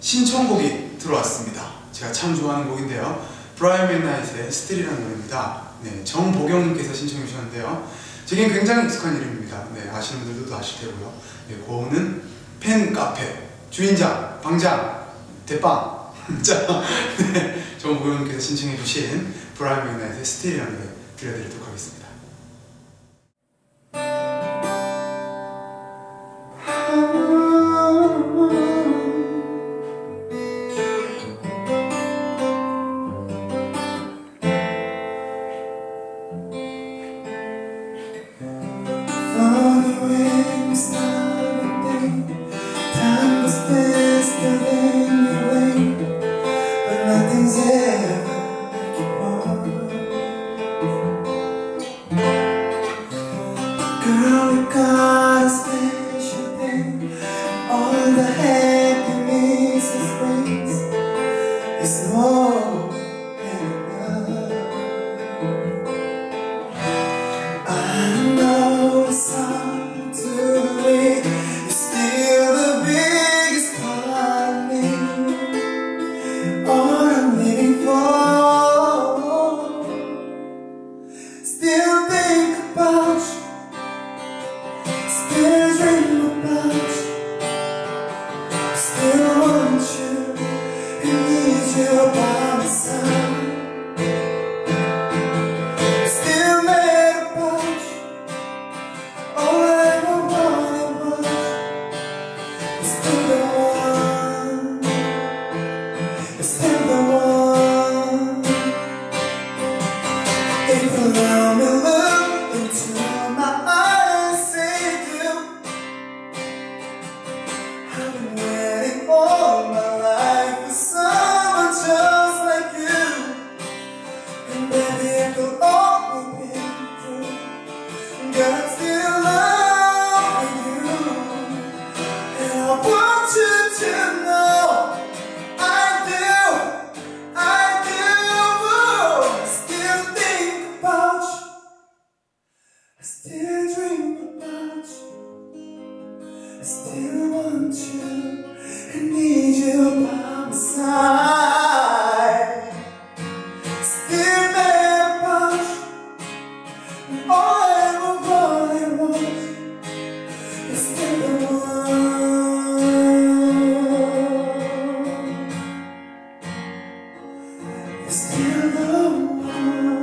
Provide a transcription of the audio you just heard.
신청곡이 들어왔습니다. 제가 참 좋아하는 곡인데요. 브라이언 맥나잇의 스틸이라는 노래입니다. 네, 정보경님께서 신청해 주셨는데요. 제겐 굉장히 익숙한 이름입니다. 네, 아시는 분들도 아실 테고요. 네, 고은은 팬 카페, 주인장, 방장, 대빵. 자, 네, 정보경님께서 신청해 주신 브라이언 맥나잇의 스틸이라는 노래 들려드리도록 하겠습니다. Girl, we got a special thing, all the happiness still the one. Still the one. If you allow me look into my eyes, say do. I've been waiting all my life for someone just like you. And baby, after all still want you need you by my side. Still all I is still the one. Still the one.